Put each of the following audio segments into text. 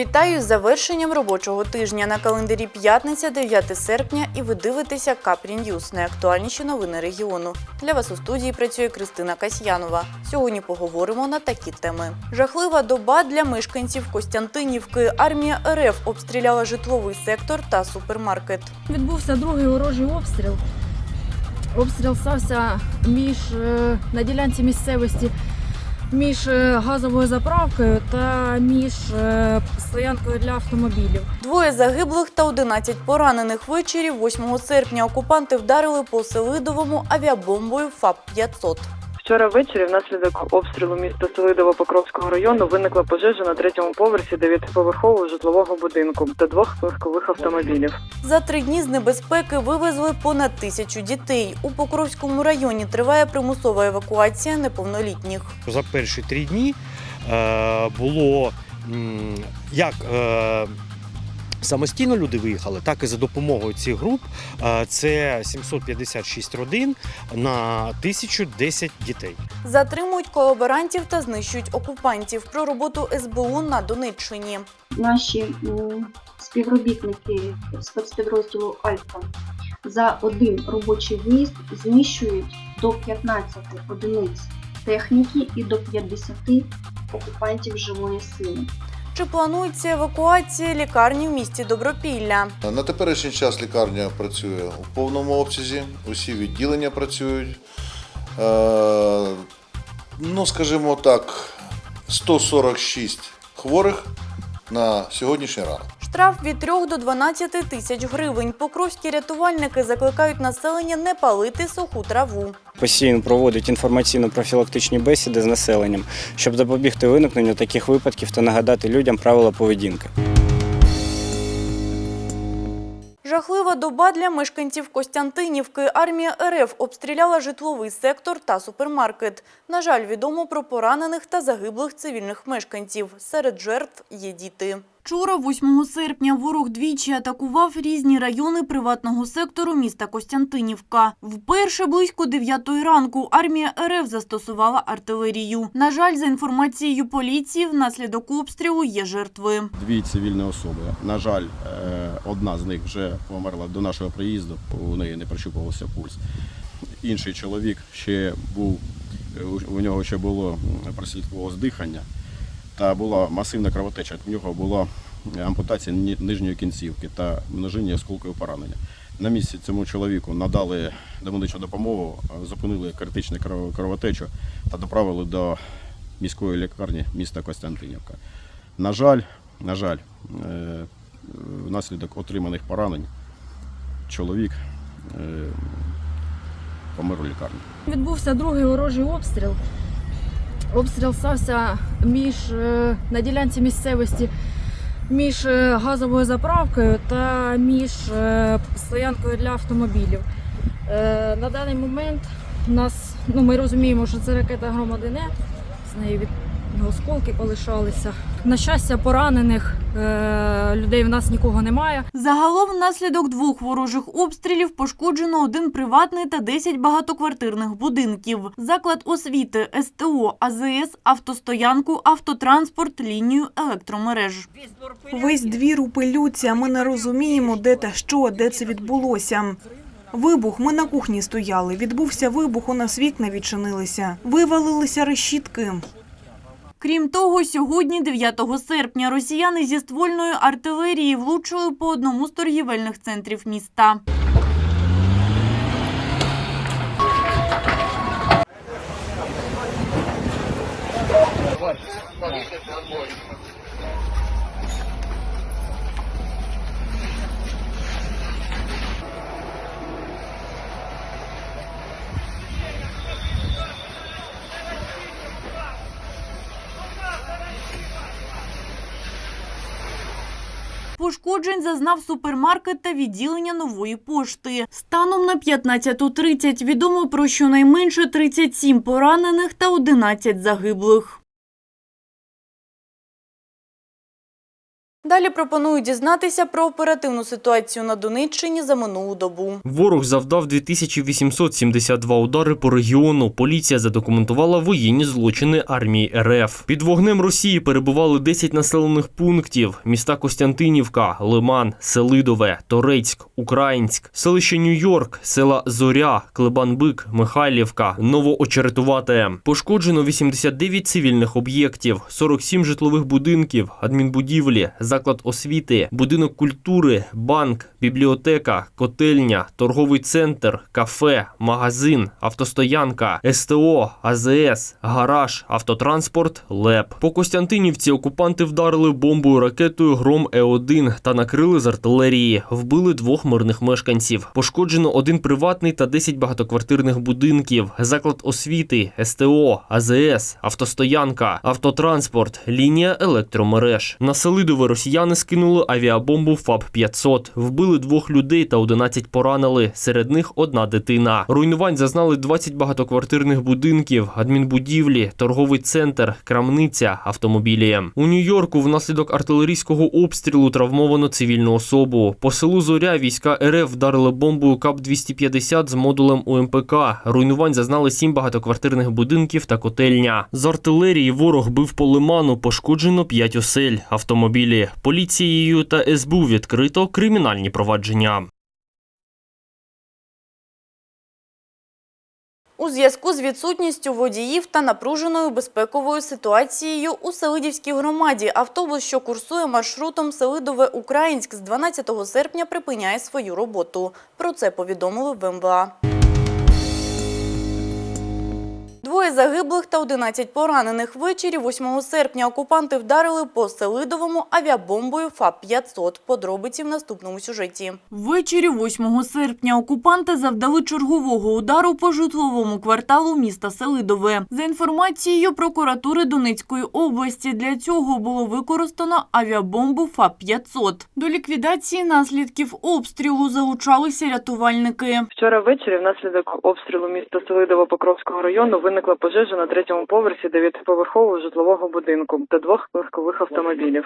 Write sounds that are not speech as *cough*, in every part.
Вітаю з завершенням робочого тижня на календарі п'ятниця, 9 серпня, і ви дивитеся Капрі Ньюс – найактуальніші новини регіону. Для вас у студії працює Кристина Касьянова. Сьогодні поговоримо на такі теми. Жахлива доба для мешканців Костянтинівки. Армія РФ обстріляла житловий сектор та супермаркет. Відбувся другий ворожий обстріл. Обстріл стався між е, на ділянці місцевості між е, газовою заправкою та між е, стоянкою для автомобілів. Двоє загиблих та 11 поранених ввечері 8 серпня окупанти вдарили по Селидовому авіабомбою ФАП-500. Вчора ввечері внаслідок обстрілу міста Селидово Покровського району виникла пожежа на третьому поверсі дев'ятиповерхового житлового будинку та двох легкових автомобілів. За три дні з небезпеки вивезли понад тисячу дітей. У Покровському районі триває примусова евакуація неповнолітніх. за перші три дні е, було як е, самостійно люди виїхали, так і за допомогою цих груп. Е, це 756 родин на 1010 дітей. Затримують колаборантів та знищують окупантів. Про роботу СБУ на Донеччині. наші співробітники спецпідрозділу Альфа за один робочий виїзд знищують до 15 одиниць техніки і до 50 окупантів живої сили. Чи планується евакуація лікарні в місті Добропілля? На теперішній час лікарня працює у повному обсязі, усі відділення працюють. Е, ну, скажімо так, 146 хворих на сьогоднішній ранок. Штраф від 3 до 12 тисяч гривень. Покровські рятувальники закликають населення не палити суху траву. постійно проводить інформаційно-профілактичні бесіди з населенням, щоб запобігти виникненню таких випадків та нагадати людям правила поведінки. Жахлива доба для мешканців Костянтинівки. Армія РФ обстріляла житловий сектор та супермаркет. На жаль, відомо про поранених та загиблих цивільних мешканців. Серед жертв є діти. Вчора, 8 серпня, ворог двічі атакував різні райони приватного сектору міста Костянтинівка. Вперше близько 9 ранку армія РФ застосувала артилерію. На жаль, за інформацією поліції, внаслідок обстрілу є жертви. Дві цивільні особи. На жаль, е, одна з них вже померла до нашого приїзду, у неї не прощупувався пульс. Інший чоловік ще був, е, у- нього ще було м, прослідковувалось дихання та була масивна кровотеча. У нього була ампутація нижньої кінцівки та множинні осколкові поранення. На місці цьому чоловіку надали домедичну допомогу, е, зупинили критичну кровотечу та доправили до міської лікарні міста Костянтинівка. На жаль, на жаль, е, внаслідок отриманих поранень чоловік е, помер у лікарні. Відбувся другий ворожий обстріл. Обстріл стався між е, на ділянці місцевості між е, газовою заправкою та між е, стоянкою для автомобілів. На даний момент нас, ну ми розуміємо, що це ракета громадине, з неї від осколки полишалися. На щастя, поранених е, людей в нас нікого немає. Загалом внаслідок двох ворожих обстрілів пошкоджено один приватний та 10 багатоквартирних будинків. Заклад освіти, СТО, АЗС, автостоянку, автотранспорт, лінію електромереж. Весь двір у пилюці, а ми не розуміємо, де та що, де це відбулося. Вибух, ми на кухні стояли. Відбувся вибух, у нас вікна відчинилися. Вивалилися решітки. Крім того, сьогодні, 9 серпня, росіяни зі ствольної артилерії влучили по одному з торгівельних центрів міста. Пошкоджень зазнав супермаркет та відділення нової пошти. Станом на 15.30 відомо про щонайменше 37 поранених та 11 загиблих. Далі пропоную дізнатися про оперативну ситуацію на Донеччині за минулу добу. Ворог завдав 2872 удари по регіону. Поліція задокументувала воєнні злочини армії РФ. Під вогнем Росії перебували 10 населених пунктів: міста Костянтинівка, Лиман, Селидове, Торецьк, Українськ, селище Нью-Йорк, села Зоря, Клебанбик, Михайлівка, Новоочеретувате. Пошкоджено 89 цивільних об'єктів, 47 житлових будинків, адмінбудівлі, заклад освіти, будинок культури, банк, бібліотека, котельня, торговий центр, кафе, магазин, автостоянка, СТО, АЗС, гараж, автотранспорт, ЛЕП. По Костянтинівці окупанти вдарили бомбою ракетою Гром Е1 та накрили з артилерії. Вбили двох мирних мешканців. Пошкоджено один приватний та 10 багатоквартирних будинків, заклад освіти, СТО, АЗС, автостоянка, автотранспорт, лінія електромереж. На Селидове росіяни скинули авіабомбу ФАБ-500. Вбили двох людей та 11 поранили. Серед них одна дитина. Руйнувань зазнали 20 багатоквартирних будинків, адмінбудівлі, торговий центр, крамниця, автомобілі. У Нью-Йорку внаслідок артилерійського обстрілу травмовано цивільну особу. По селу Зоря війська РФ вдарили бомбою КАП-250 з модулем УМПК. Руйнувань зазнали сім багатоквартирних будинків та котельня. З артилерії ворог бив по лиману, пошкоджено 5 осель, автомобілі. Поліцією та СБУ відкрито кримінальні провадження. У зв'язку з відсутністю водіїв та напруженою безпековою ситуацією у Селидівській громаді автобус, що курсує маршрутом Селидове-Українськ з 12 серпня припиняє свою роботу. Про це повідомили в МВА. Двоє загиблих та 11 поранених ввечері 8 серпня окупанти вдарили по Селидовому авіабомбою ФАП-500. Подробиці в наступному сюжеті. Ввечері 8 серпня окупанти завдали чергового удару по житловому кварталу міста Селидове. За інформацією прокуратури Донецької області, для цього було використано авіабомбу ФАП-500. До ліквідації наслідків обстрілу залучалися рятувальники. Вчора ввечері внаслідок обстрілу міста Селидово Покровського району виникла пожежа на третьому поверсі дев'ятиповерхового житлового будинку та двох легкових автомобілів.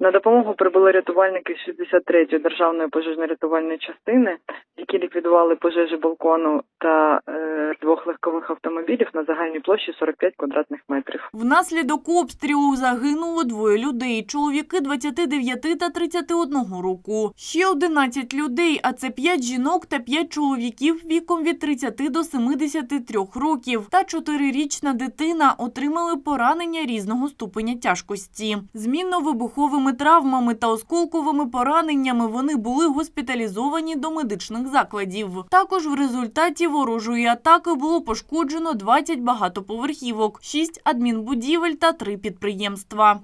На допомогу прибули рятувальники 63-ї державної пожежно-рятувальної частини, які ліквідували пожежі балкону та е, двох легкових автомобілів на загальній площі 45 квадратних метрів. Внаслідок обстрілу загинуло двоє людей. Чоловіки 29 та 31 року. Ще 11 людей, а це 5 жінок та 5 чоловіків віком від 30 до 73 років та 4-річна дитина отримали поранення різного ступеня тяжкості. Змінно-вибуховими травмами та осколковими пораненнями вони були госпіталізовані до медичних закладів. Також в результаті ворожої атаки було пошкоджено 20 багатоповерхівок, 6 адмінбудівель та 3 підприємства.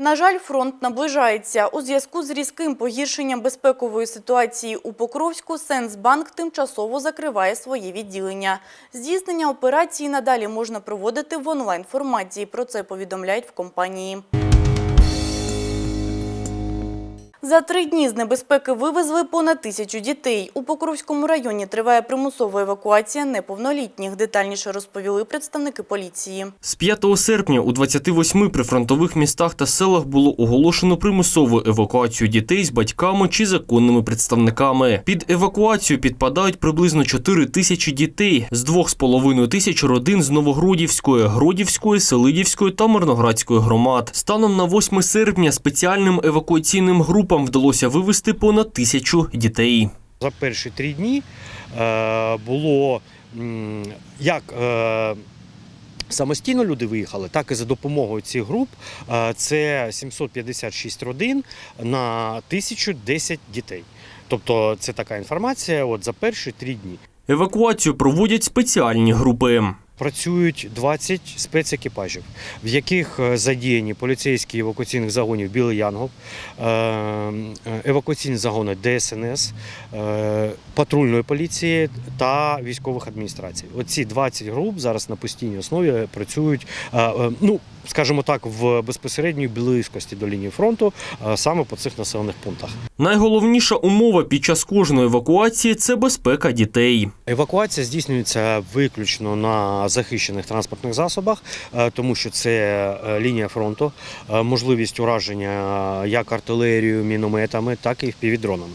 На жаль, фронт наближається. У зв'язку з різким погіршенням безпекової ситуації у Покровську Сенсбанк тимчасово закриває своє відділення. Здійснення операції надалі можна проводити в онлайн-форматі. Про це повідомляють в компанії. За три дні з небезпеки вивезли понад тисячу дітей. У Покровському районі триває примусова евакуація неповнолітніх. Детальніше розповіли представники поліції. З 5 серпня у 28 прифронтових містах та селах було оголошено примусову евакуацію дітей з батьками чи законними представниками. Під евакуацію підпадають приблизно 4 тисячі дітей з 2,5 тисяч родин з Новогродівської, Гродівської, Селидівської та Мирноградської громад. Станом на 8 серпня спеціальним евакуаційним групам вдалося вивезти понад тисячу дітей. За перші три дні е, було як е, самостійно люди виїхали, так і за допомогою цих груп. Е, це 756 родин на 1010 дітей. Тобто це така інформація от за перші три дні. Евакуацію проводять спеціальні групи. Працюють 20 спецекіпажів, в яких е, задіяні поліцейські евакуаційних загонів Білий Янгол, е, е, евакуаційні загони ДСНС, патрульної поліції та військових адміністрацій. Оці 20 груп зараз на постійній основі працюють. Ну, скажімо так, в безпосередній близькості до лінії фронту е, саме по цих населених пунктах. Найголовніша умова під час кожної евакуації це безпека дітей. Евакуація здійснюється виключно на захищених транспортних засобах, е, тому що це е, лінія фронту, можливість ураження як артилерією, мінометами, так і впівдронами.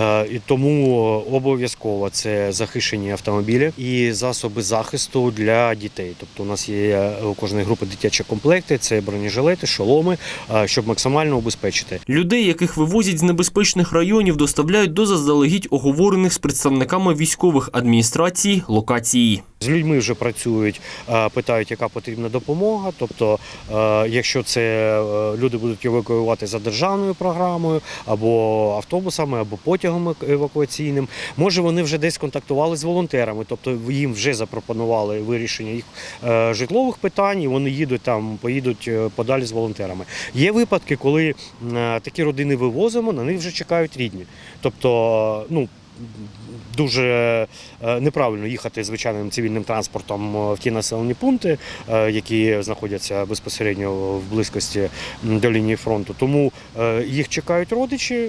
Е, І тому обов'язково це захищені автомобілі і засоби захисту для дітей. Тобто у нас є у кожної групи дитячі комплекти, це бронежилети, шоломи, е, щоб максимально убезпечити. Людей, яких вивозять з небезпечних районів, доставляють до заздалегідь оговорених з представниками військових адміністрацій локацій. З людьми вже працюють, е, питають, яка потрібна допомога. Тобто, е, якщо це е, люди будуть евакуювати за державною програмою, або автобусами, або потягом евакуаційним, може вони вже десь контактували з волонтерами, тобто їм вже запропонували вирішення їх е, житлових питань, і вони їдуть там, поїдуть е, подалі з волонтерами. Є випадки, коли е, такі родини вивозимо, на них вже чекають рідні. Тобто, ну. Дуже е, неправильно їхати звичайним цивільним транспортом е, в ті населені пункти, е, які знаходяться безпосередньо в близькості до лінії фронту. Тому їх чекають родичі,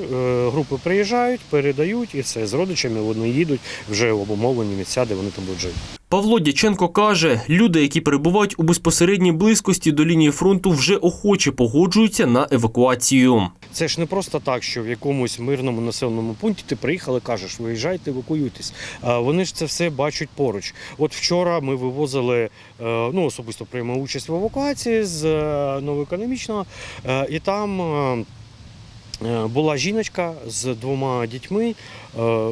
групи приїжджають, передають, і це з родичами вони їдуть вже в обумовлені місця, де вони там будуть жити. Павло Дяченко каже, люди, які перебувають у безпосередній близькості до лінії фронту, вже охоче погоджуються на евакуацію. Це ж не просто так, що в якомусь мирному населеному пункті ти приїхали, кажеш, виїжджайте, евакуюйтесь. Вони ж це все бачать поруч. От вчора ми вивозили, е, ну особисто приймав участь в евакуації з е, новоекономічного, е, і там. Е, Була жіночка з двома дітьми. Е,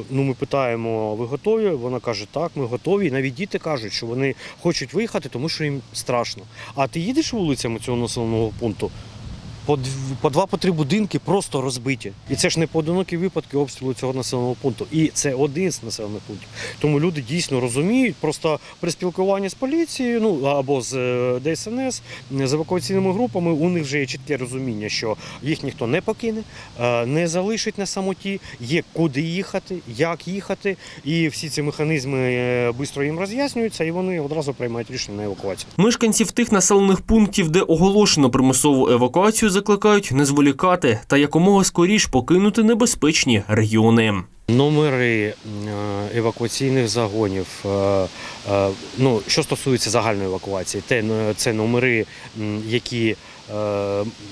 Ну, ми питаємо, ви готові? Вона каже, так, ми готові. І навіть діти кажуть, що вони хочуть виїхати, тому що їм страшно. А ти їдеш вулицями цього населеного пункту? По, по два по три будинки просто розбиті. І це ж не поодинокі випадки обстрілу цього населеного пункту. І це один з населених пунктів. Тому люди дійсно розуміють, просто при спілкуванні з поліцією, ну або з е, ДСНС, з евакуаційними групами, у них вже є чітке розуміння, що їх ніхто не покине, е, не залишить на самоті, є куди їхати, як їхати. І всі ці механізми швидко їм роз'яснюються, і вони одразу приймають рішення на евакуацію. Мешканців тих населених пунктів, де оголошено примусову евакуацію, закликають не зволікати та якомога скоріш покинути небезпечні регіони. Номери е, евакуаційних загонів, е, е, ну, що стосується загальної евакуації, те, це номери, які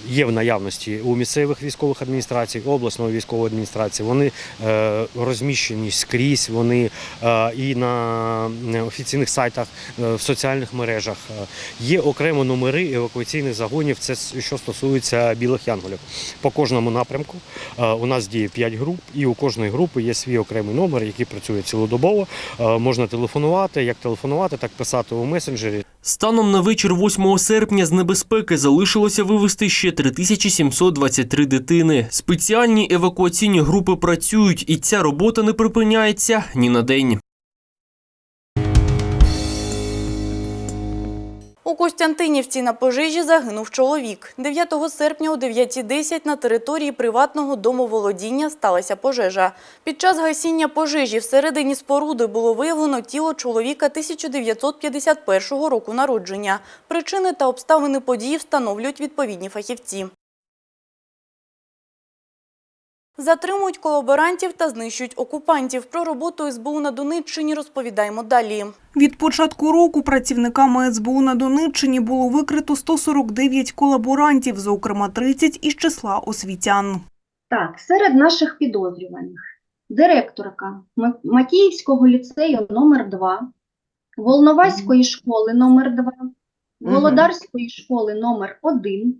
є в наявності у місцевих військових адміністрацій, обласної військової адміністрації. Вони е, розміщені скрізь, вони е, і на е, офіційних сайтах, е, в соціальних мережах. Е, Є окремо номери евакуаційних загонів, це що стосується білих янголів. По кожному напрямку е, у нас діє 5 груп, і у кожної групи є свій окремий номер, який працює цілодобово. Е, Можна телефонувати, як телефонувати, так писати у месенджері. Станом на вечір 8 серпня з небезпеки залишилося вивезти ще 3723 дитини. Спеціальні евакуаційні групи працюють, і ця робота не припиняється ні на день. У Костянтинівці на пожежі загинув чоловік. 9 серпня о 9.10 на території приватного домоволодіння сталася пожежа. Під час гасіння пожежі всередині споруди було виявлено тіло чоловіка 1951 року народження. Причини та обставини події встановлюють відповідні фахівці. Затримують колаборантів та знищують окупантів. Про роботу СБУ на Донеччині розповідаємо далі. Від початку року працівниками СБУ на Донеччині було викрито 149 колаборантів, зокрема 30 із числа освітян. Так, серед наших підозрюваних директорка Ма- Макіївського ліцею номер 2 Волноваської школи номер 2 Володарської школи номер 1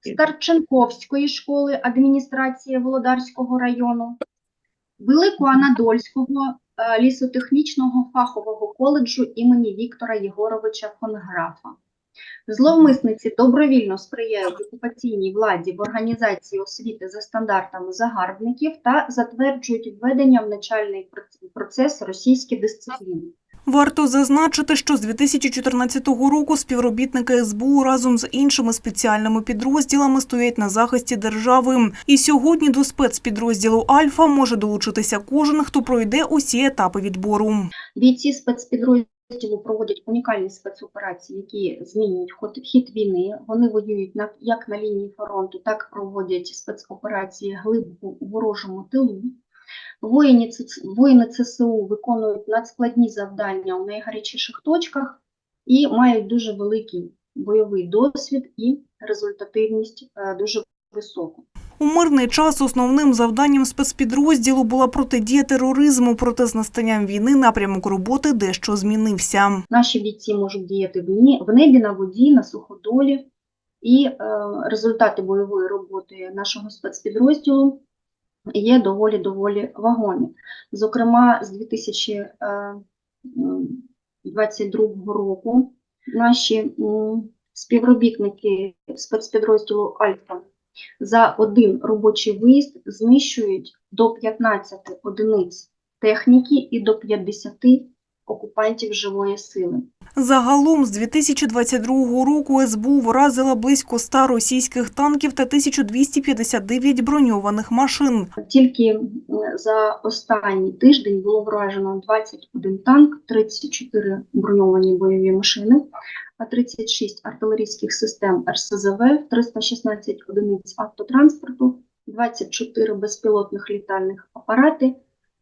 Старченковської школи адміністрації Володарського району, Великоанадольського е, лісотехнічного фахового коледжу імені Віктора Єгоровича фон Графа. Зловмисниці добровільно сприяють окупаційній владі в організації освіти за стандартами загарбників та затверджують введення в начальний процес російські дисципліни. Варто зазначити, що з 2014 року співробітники СБУ разом з іншими спеціальними підрозділами стоять на захисті держави. І сьогодні до спецпідрозділу Альфа може долучитися кожен, хто пройде усі етапи відбору. Бійці спецпідрозділу проводять унікальні спецоперації, які змінюють хід війни. Вони воюють як на лінії фронту, так проводять спецоперації глибоко у ворожому тилу. Воїни, ЦЦ воїни ЦСУ виконують надскладні завдання у найгарячіших точках і мають дуже великий бойовий досвід і результативність е, дуже високу. У мирний час основним завданням спецпідрозділу була протидія тероризму, проте з настанням війни напрямок роботи дещо змінився. Наші бійці можуть діяти в, ні- в небі, на воді, на суходолі, і е, результати бойової роботи нашого спецпідрозділу є доволі доволі вагомі. Зокрема, з 2022 року наші співробітники спецпідрозділу Альфа за один робочий виїзд знищують до 15 одиниць техніки і до 50 окупантів живої сили. Загалом з 2022 року СБУ вразила близько 100 російських танків та 1259 броньованих машин. Тільки за останній тиждень було вражено 21 танк, 34 броньовані бойові машини, а 36 артилерійських систем РСЗВ, 316 одиниць автотранспорту, 24 безпілотних літальних апарати,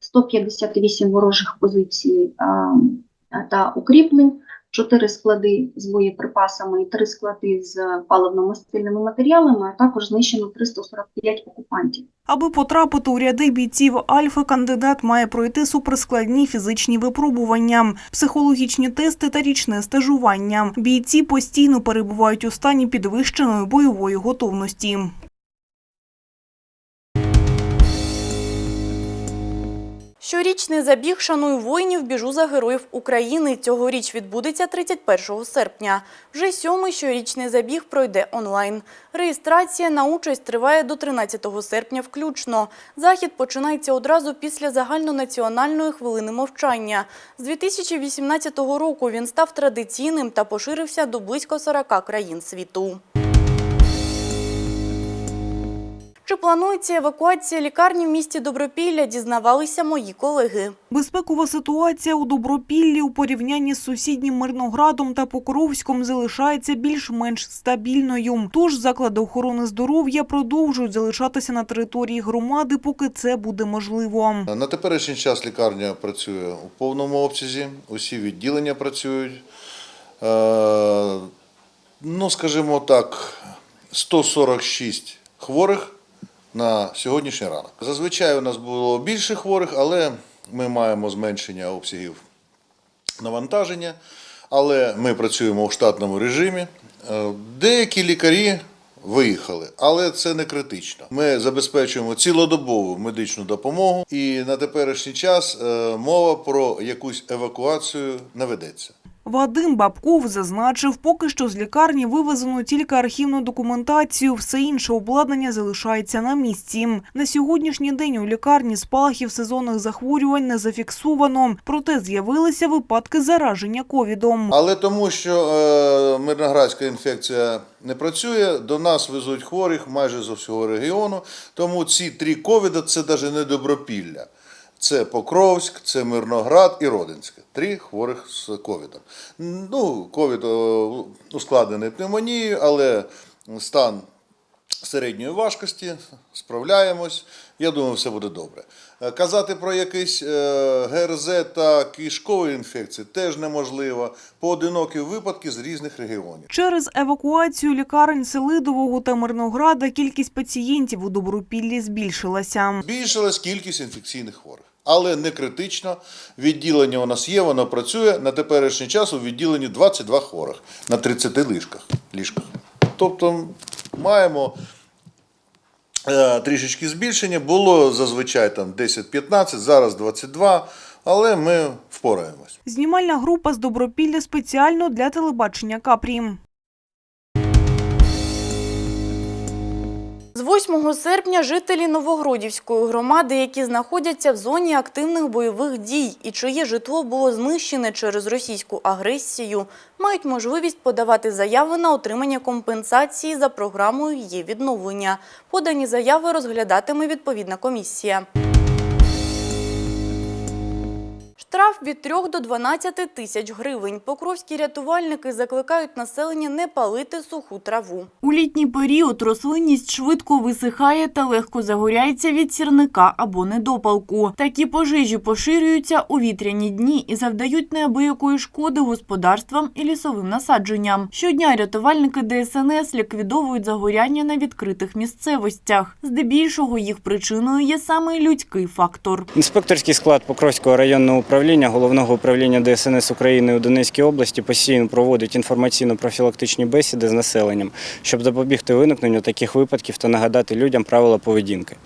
158 ворожих позицій та укріплень, 4 склади з боєприпасами і 3 склади з паливно-мастильними матеріалами, а також знищено 345 окупантів. Аби потрапити у ряди бійців Альфи, кандидат має пройти суперскладні фізичні випробування, психологічні тести та річне стажування. Бійці постійно перебувають у стані підвищеної бойової готовності. Щорічний забіг «Шаную воїнів, біжу за героїв України» цьогоріч відбудеться 31 серпня. Вже сьомий щорічний забіг пройде онлайн. Реєстрація на участь триває до 13 серпня включно. Захід починається одразу після загальнонаціональної хвилини мовчання. З 2018 року він став традиційним та поширився до близько 40 країн світу. Чи планується евакуація лікарні в місті Добропілля, дізнавалися мої колеги. Безпекова ситуація у Добропіллі у порівнянні з сусіднім Мирноградом та Покровськом залишається більш-менш стабільною. Тож заклади охорони здоров'я продовжують залишатися на території громади, поки це буде можливо. На теперішній час лікарня працює у повному обсязі, усі відділення працюють. Е, Ну, скажімо так, 146 хворих на сьогоднішній ранок. Зазвичай у нас було більше хворих, але ми маємо зменшення обсягів навантаження, але ми працюємо у штатному режимі. Е, Деякі лікарі виїхали, але це не критично. Ми забезпечуємо цілодобову медичну допомогу, і на теперішній час е, мова про якусь евакуацію не ведеться. Вадим Бабков зазначив, поки що з лікарні вивезено тільки архівну документацію, все інше обладнання залишається на місці. На сьогоднішній день у лікарні спалахів сезонних захворювань не зафіксовано, проте з'явилися випадки зараження ковідом. Але тому, що е, мирноградська інфекція не працює, до нас везуть хворих майже з усього регіону. Тому ці три ковіда це навіть не добропілля. Це Покровськ, це Мирноград і Родинське. Три хворих з ковідом. Ну, ковід ускладнений пневмонією, але стан середньої важкості, справляємось. Я думаю, все буде добре. Е, Казати про якісь е, ГРЗ та кишкові інфекції теж неможливо. Поодинокі випадки з різних регіонів. Через евакуацію лікарень Селидового та Мирнограда кількість пацієнтів у Добропіллі збільшилася. Збільшилась кількість інфекційних хворих. Але не критично. Відділення у нас є, воно працює. На теперішній час у відділенні 22 хворих на 30 ліжках. ліжках. Тобто маємо трішечки збільшення. Було зазвичай там 10-15, зараз 22, але ми впораємось. Знімальна група з Добропілля спеціально для телебачення Капрі. З 8 серпня жителі Новогродівської громади, які знаходяться в зоні активних бойових дій і чиє житло було знищене через російську агресію, мають можливість подавати заяви на отримання компенсації за програмою її відновлення. Подані заяви розглядатиме відповідна комісія. Штраф від 3 до 12 тисяч гривень. Покровські рятувальники закликають населення не палити суху траву. У літній період рослинність швидко висихає та легко загоряється від сірника або недопалку. Такі пожежі поширюються у вітряні дні і завдають неабиякої шкоди господарствам і лісовим насадженням. Щодня рятувальники ДСНС ліквідовують загоряння на відкритих місцевостях. Здебільшого їх причиною є саме людський фактор. Інспекторський склад Покровського районного управління Головного управління ДСНС України у Донецькій області постійно проводить інформаційно-профілактичні бесіди з населенням, щоб запобігти виникненню таких випадків та нагадати людям правила поведінки.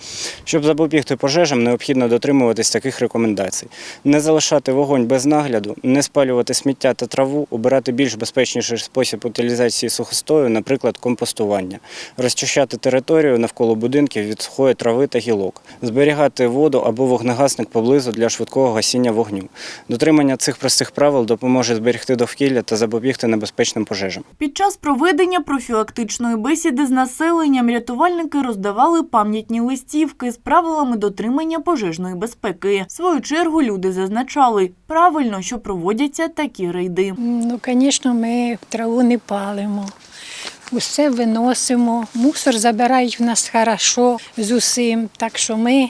Щоб запобігти пожежам, необхідно дотримуватись таких рекомендацій: не залишати вогонь без нагляду, не спалювати сміття та траву, обирати більш безпечніший спосіб утилізації сухостою, наприклад, компостування, розчищати територію навколо будинків від сухої трави та гілок, зберігати воду або вогнегасник поблизу для швидкого гасіння вогню. Дотримання цих простих правил допоможе зберегти довкілля та запобігти небезпечним пожежам. Під час проведення профілактичної бесіди з населенням рятувальники роздавали пам'ятні листівки з правилами дотримання пожежної безпеки. В свою чергу люди зазначали правильно, що проводяться такі рейди. Ну, звісно, ми траву не палимо. Усе виносимо, мусор забирають в нас хорошо з усім, так що ми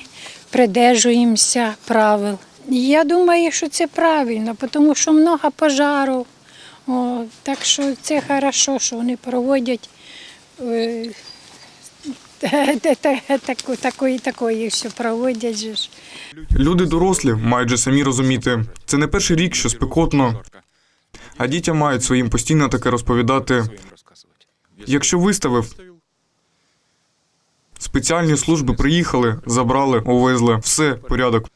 придержуємося правил. Я думаю, що це правильно, тому що багато пожарів. О, так що це хорошо, що вони проводять е, *laughs* таку, такої, такої все проводять. Люди дорослі мають самі розуміти. Це не перший рік, що спекотно, а дітям мають своїм постійно таке розповідати. Якщо виставив, спеціальні служби приїхали, забрали, увезли. Все, порядок.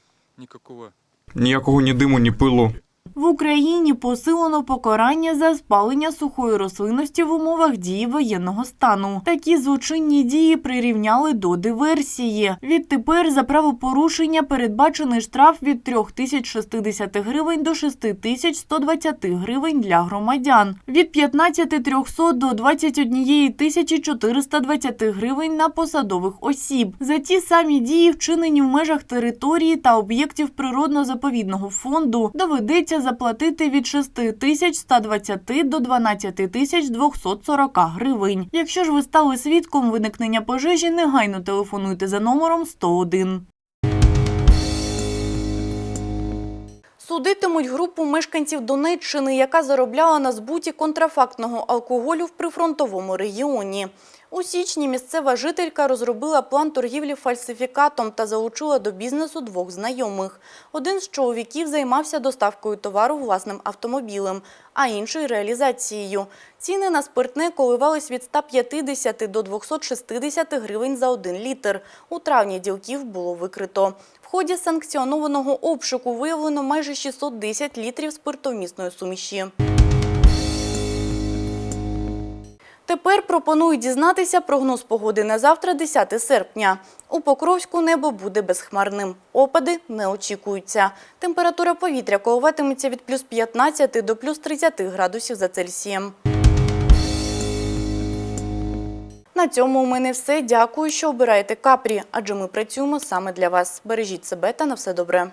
Ніякого ні диму, ні пилу. В Україні посилено покарання за спалення сухої рослинності в умовах дії воєнного стану. Такі злочинні дії прирівняли до диверсії. Відтепер за правопорушення передбачений штраф від 3060 гривень до 6120 гривень для громадян, від 15300 до 21420 гривень на посадових осіб. За ті самі дії, вчинені в межах території та об'єктів природно-заповідного фонду, доведеться заплатити від 6120 до 12240 гривень. Якщо ж ви стали свідком виникнення пожежі, негайно телефонуйте за номером 101. Судитимуть групу мешканців Донеччини, яка заробляла на збуті контрафактного алкоголю в прифронтовому регіоні. У січні місцева жителька розробила план торгівлі фальсифікатом та залучила до бізнесу двох знайомих. Один з чоловіків займався доставкою товару власним автомобілем, а інший – реалізацією. Ціни на спиртне коливались від 150 до 260 гривень за один літр. У травні ділків було викрито. В ході санкціонованого обшуку виявлено майже 610 літрів спиртомісної суміші. Тепер пропоную дізнатися прогноз погоди на завтра, 10 серпня. У Покровську небо буде безхмарним. Опади не очікуються. Температура повітря коливатиметься від плюс 15 до плюс 30 градусів за Цельсієм. На цьому у мене все. Дякую, що обираєте Капрі, адже ми працюємо саме для вас. Бережіть себе та на все добре.